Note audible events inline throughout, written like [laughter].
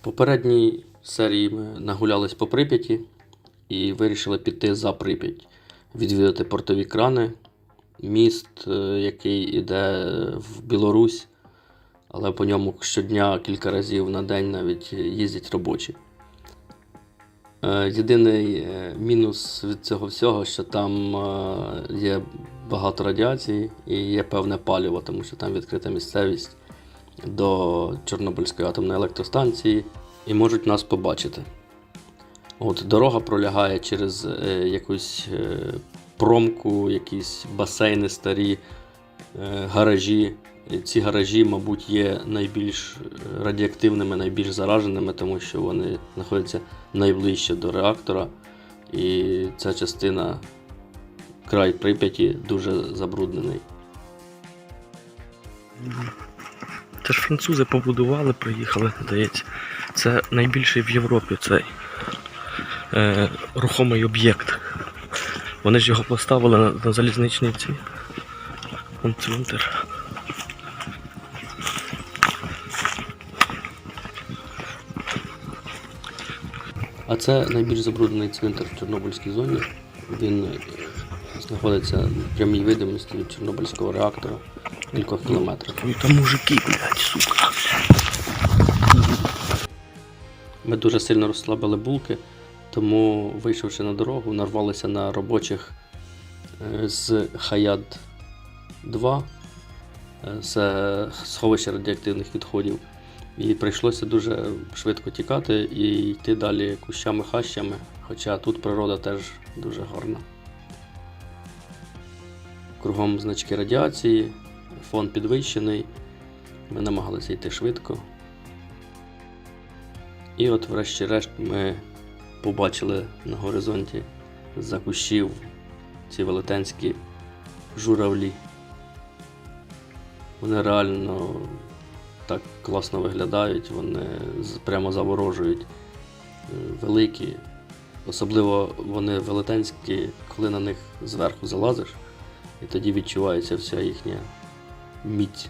Попередній серії ми нагулялись по Прип'яті і вирішили піти за Прип'ять, відвідати портові крани, міст, е, який іде в Білорусь, але по ньому щодня кілька разів на день навіть їздять робочі. Е, Єдиний е, мінус від цього всього, що там є багато радіації і є певне паліво, тому що там відкрита місцевість до Чорнобильської атомної електростанції і можуть нас побачити. От дорога пролягає через е, якусь е, промку, якісь басейни старі, е, гаражі. Ці гаражі, мабуть, є найбільш радіоактивними, найбільш зараженими, тому що вони знаходяться найближче до реактора. І ця частина, край Прип'яті, дуже забруднений. Це ж французи побудували, приїхали, здається. Це найбільший в Європі цей е, рухомий об'єкт. Вони ж його поставили на, на залізничній ці. Вон цвинтар. А це найбільш забруднений цвинтар в Чорнобильській зоні. Він е, знаходиться в прямій видимості від Чорнобильського реактора кількох кілометрах. Ой, там мужики, блядь, сука. Ми дуже сильно розслабили булки, тому, вийшовши на дорогу, нарвалися на робочих е, з Хаят 2, е, це сховище радіоактивних відходів. І прийшлося дуже швидко тікати і йти далі кущами-хащами, хоча тут природа теж дуже гарна. Кругом значки радіації, фон підвищений. Ми намагалися йти швидко. І от, врешті-решт, ми побачили на горизонті за кущів ці велетенські журавлі. Вони реально так класно виглядають, вони прямо заворожують, Е, великі. Особливо вони велетенські, коли на них зверху залазиш, і тоді відчувається вся їхня міць.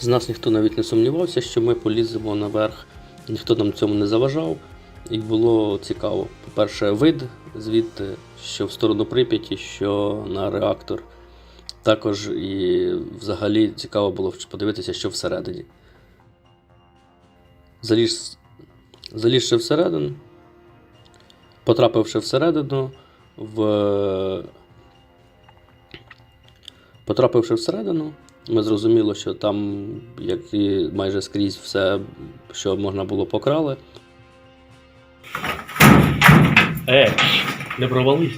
З нас ніхто навіть не сумнівався, що ми поліземо наверх, ніхто нам цьому не заважав. І було цікаво. По-перше, вид звідти, що в сторону Прип'яті, що на реактор. Також і взагалі цікаво було подивитися, що всередині. Заліз, залізши всередину, потрапивши всередину, в... потрапивши всередину, ми зрозуміли, що там, як і майже скрізь, все, що можна було, покрали. Е, не провались.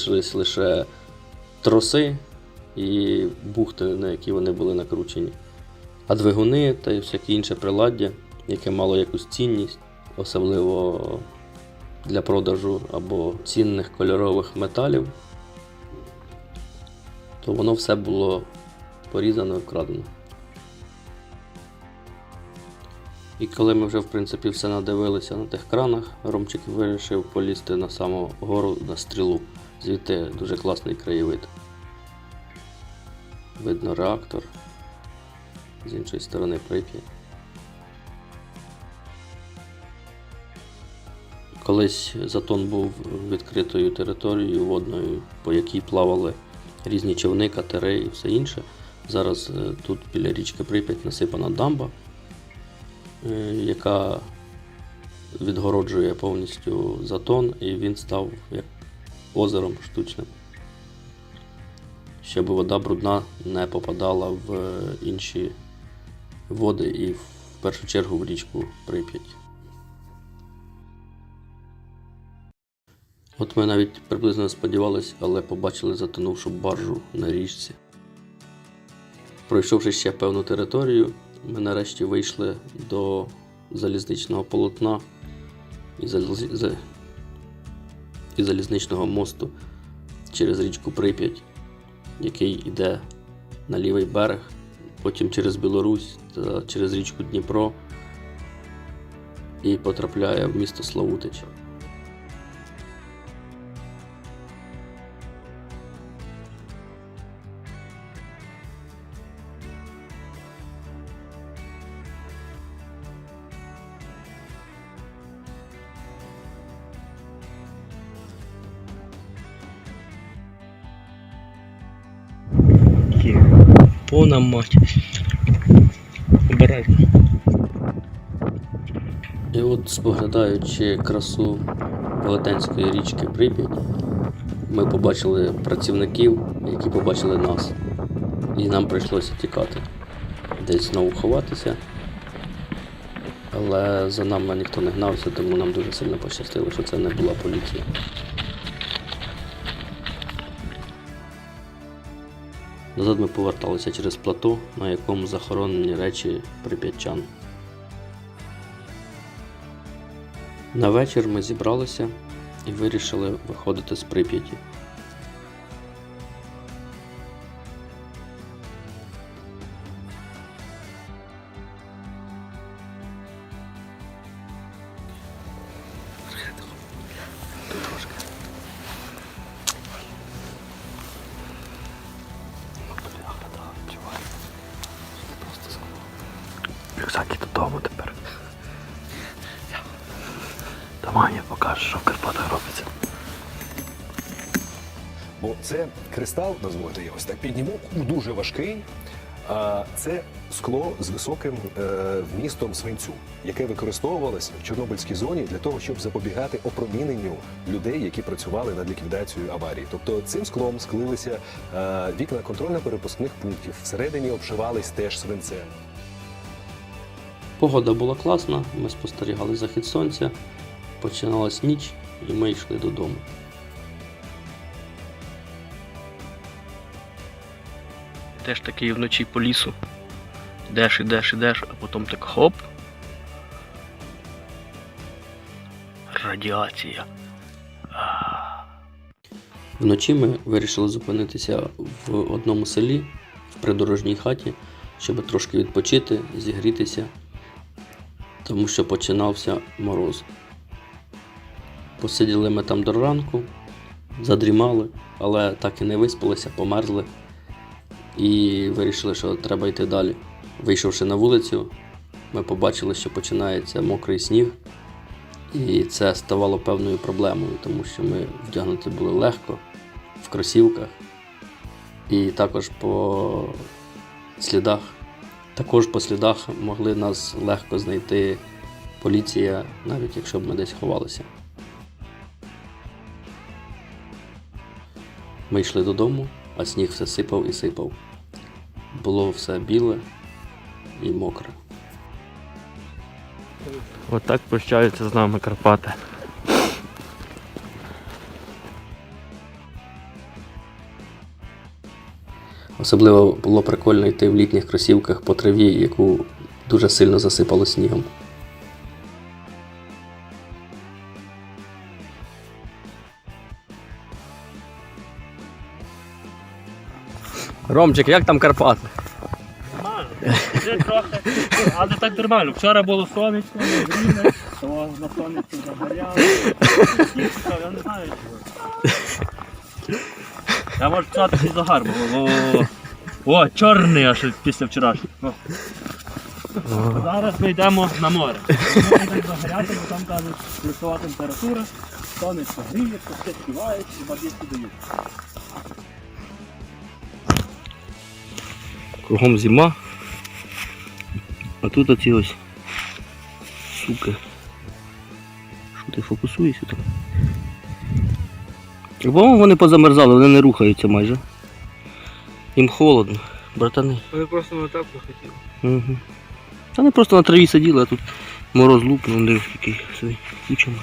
Залишились лише троси і бухти, на які вони були накручені. А двигуни та всяке інше приладдя, яке мало якусь цінність, особливо для продажу або цінних кольорових металів, то воно все було порізано і вкрадено. І коли ми вже в принципі все надивилися на тих кранах, Ромчик вирішив полізти на саму гору на стрілу. Звідти дуже класний краєвид. Видно реактор. З іншої сторони Прип'ять. Колись затон був відкритою територією водною, по якій плавали різні човни, катери і все інше. Зараз е, тут біля річки Прип'ять насипана дамба, е, яка відгороджує повністю затон, і він став як озером штучним. Щоб вода брудна не попадала в е, інші води і в першу чергу в річку Прип'ять. От ми навіть приблизно сподівалися, але побачили затонувшу баржу на річці. Пройшовши ще певну територію, ми нарешті вийшли до залізничного полотна і, заліз- за- і залізничного мосту через річку Прип'ять, який йде на лівий берег потім через Білорусь та через річку Дніпро і потрапляє в місто Славутич. Пона мать. Обережно. І от споглядаючи красу Велетенської річки Прип'ять, ми побачили працівників, які побачили нас. І нам прийшлося тікати. Десь знову ховатися. Але за нами ніхто не гнався, тому нам дуже сильно пощастило, що це не була поліція. Назад ми поверталися через плато, на якому захоронені речі прип'ятчан. На вечір ми зібралися і вирішили виходити з Прип'яті. Це кристал, дозвольте я ось так підніму, дуже важкий. А це скло з високим е, вмістом свинцю, яке використовувалося в Чорнобильській зоні для того, щоб запобігати опроміненню людей, які працювали над ліквідацією аварії. Тобто цим склом склилися е, вікна контрольно-перепускних пунктів. Всередині обшивались теж свинцем. Погода була класна, ми спостерігали захід сонця, починалась ніч і ми йшли додому. Йдеш такий вночі по лісу. Йдеш, ідеш, ідеш, а потім так хоп. Радіація. Вночі ми вирішили зупинитися в одному селі, в придорожній хаті, щоб трошки відпочити, зігрітися, тому що починався мороз. Посиділи ми там до ранку, задрімали, але так і не виспалися, померзли і вирішили, що треба йти далі. Вийшовши на вулицю, ми побачили, що починається мокрий сніг, і це ставало певною проблемою, тому що ми вдягнути були легко в кросівках. І також по слідах, також по слідах могли нас легко знайти поліція, навіть якщо б ми десь ховалися. Ми йшли додому, а сніг все сипав і сипав. Було все біле і мокре. Отак прощаються з нами Карпати. Особливо було прикольно йти в літніх кросівках по траві, яку дуже сильно засипало снігом. Ромчик, як там Карпати? Нормально. Але так нормально. Вчора було сонячно, гріне, то на сонечку загоряло. Я не знаю чого. Я можу сказати, що загар був. О, чорний аж після вчорашнього. Зараз ми йдемо на море. Море так загоряти, бо там кажуть, плюсова температура, сонечко гріє, пташки співають і бабіськи дають. Кругом зима. А тут оці ось суки. Що ти фокусуєшся там? По-моєму, вони позамерзали, вони не рухаються майже. Їм холодно, братани. Вони просто на тепло хотіли. Угу. Та вони просто на траві сиділи, а тут мороз лупнув, див такий собі кучами.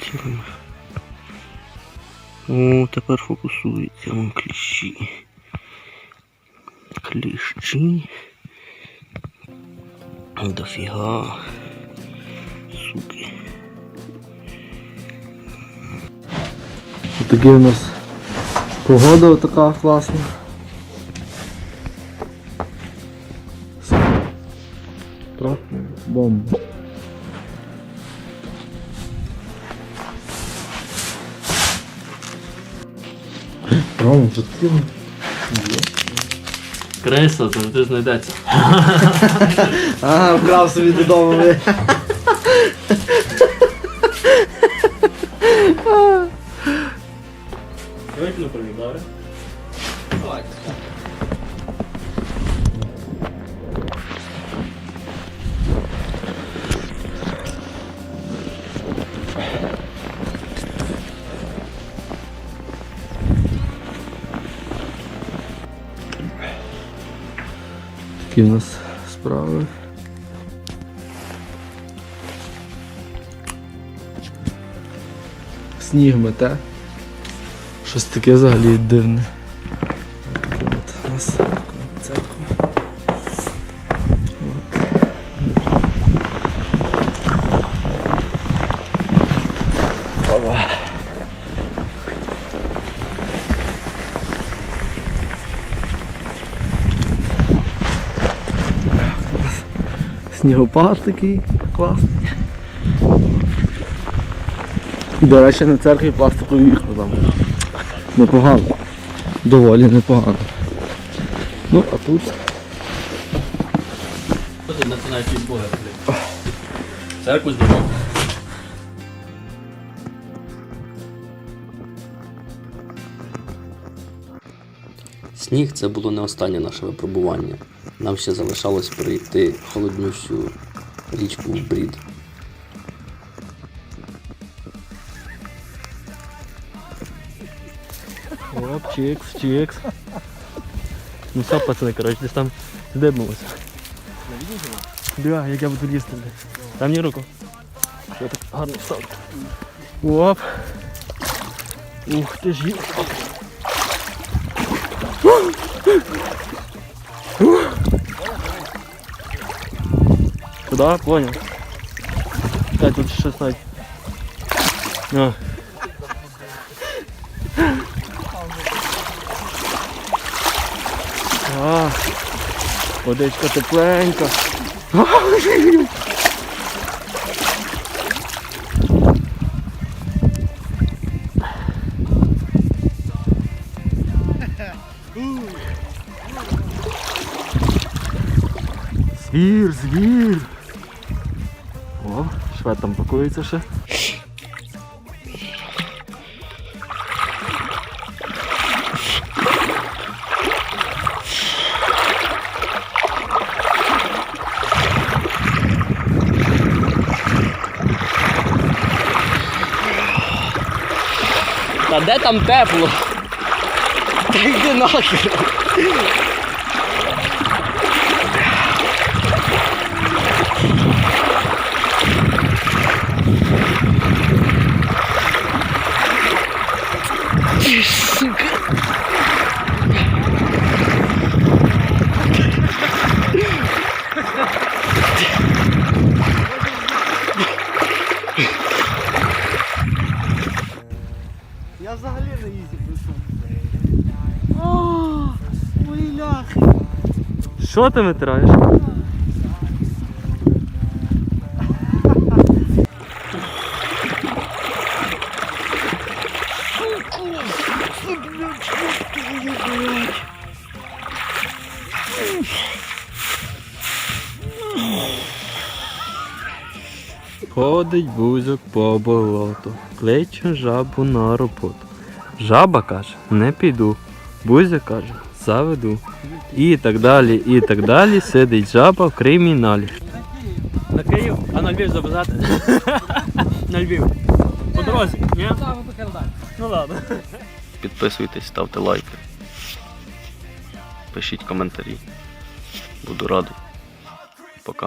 Цілими. О, тепер фокусується, вон кліщі кліщі. Дофіга. Суки. Отакі у нас погода така класна. Просто бомба. Рома, тут є. Криса завжди знайдеться. [laughs] Ага, вкрав собі додому. Викину привіт, добре? Такі в нас справи. Сніг мете. Щось таке взагалі дивне. Снігопад такий класний. До речі, на церкві пластикові вікна там. Непогано. Доволі непогано. Ну, а тут від Бога, блядь? Церкву знімав. Сніг це було не останнє наше випробування. Нам ще залишалось перейти холоднющу річку в Брід. Оп, чикс, чикс. Ну все, пацани, коротше, десь там здибнулося. Да, як я буду лізти. Дай мені руку. Я так гарно встав. Оп. Ух ти ж Куда? Понял. Дай тут ще снать. А. А, водичка тепленька. Звір, звір. Там пакується ще. Та де там тепло? Та йди нахер. Що ти витираєш? Ходить бузок по болоту, кличе жабу на роботу. Жаба каже, не піду. Бузя каже, заведу. І так далі, і так далі сидить жаба в криміналі. На Київ, а на Львів завезати. [laughs] На Львів. По дорозі, ні? Ну ладно. Підписуйтесь, ставте лайки. Пишіть коментарі. Буду радий. Пока.